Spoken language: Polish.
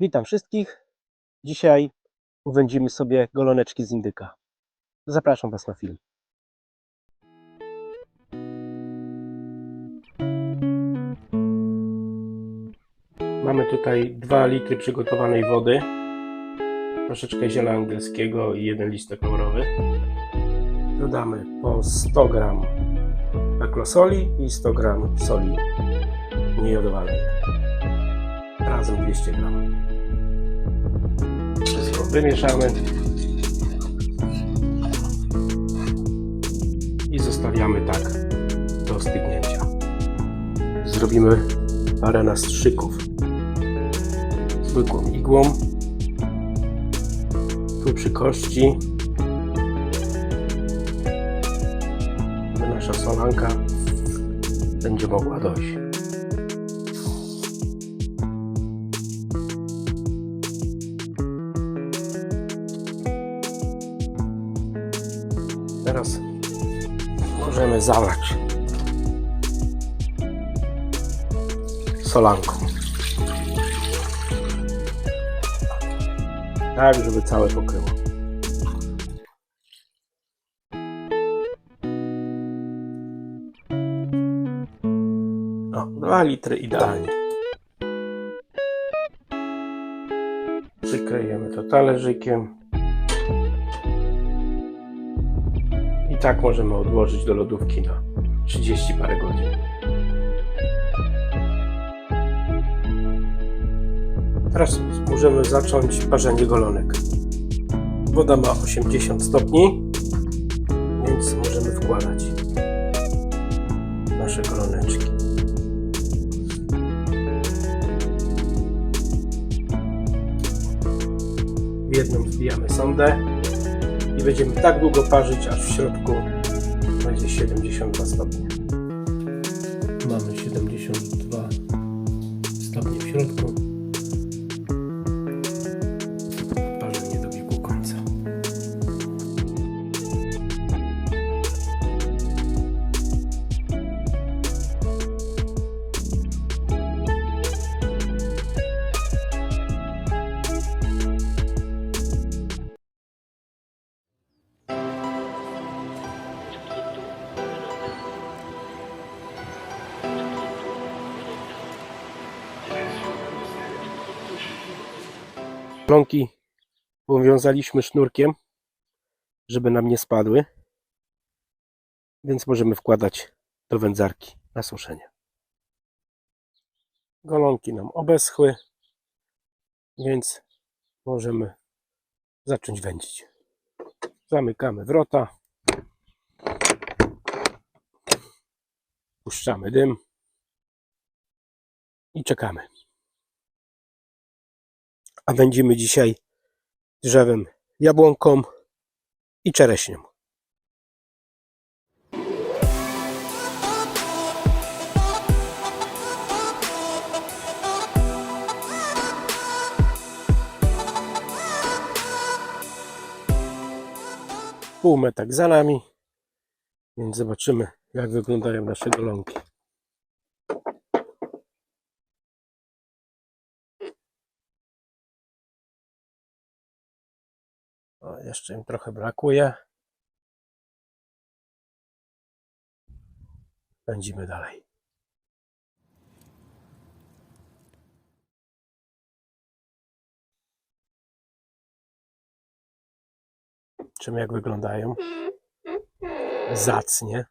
Witam wszystkich. Dzisiaj uwędzimy sobie goloneczki z indyka. Zapraszam Was na film. Mamy tutaj 2 litry przygotowanej wody, troszeczkę ziela angielskiego i jeden listek laurowy. Dodamy po 100 gram akrosoli i 100 gram soli niejodowanej razem 200 gram. Wymieszamy i zostawiamy tak do stygnięcia. Zrobimy parę nastrzyków zwykłą igłą tu przy kości nasza solanka będzie mogła dojść. Teraz możemy zalać solanką. Tak, żeby całe pokryło. O, 2 litry idealnie. Przykryjemy to talerzykiem. I tak możemy odłożyć do lodówki na 30 parę godzin. Teraz możemy zacząć parzenie golonek. Woda ma 80 stopni, więc możemy wkładać nasze goloneczki. W jedną wbijamy sondę i będziemy tak długo parzyć, aż w środku będzie 72 stopnie. Plonki powiązaliśmy sznurkiem, żeby nam nie spadły. Więc możemy wkładać do wędzarki na suszenie. Golonki nam obeschły, więc możemy zacząć wędzić. Zamykamy wrota. Puszczamy dym i czekamy. A wędzimy dzisiaj drzewem jabłonką i czereśnią. Półmetek za nami, więc zobaczymy jak wyglądają nasze golonki. O, jeszcze im trochę brakuje. Pędzimy dalej. Czym jak wyglądają? Zacnie.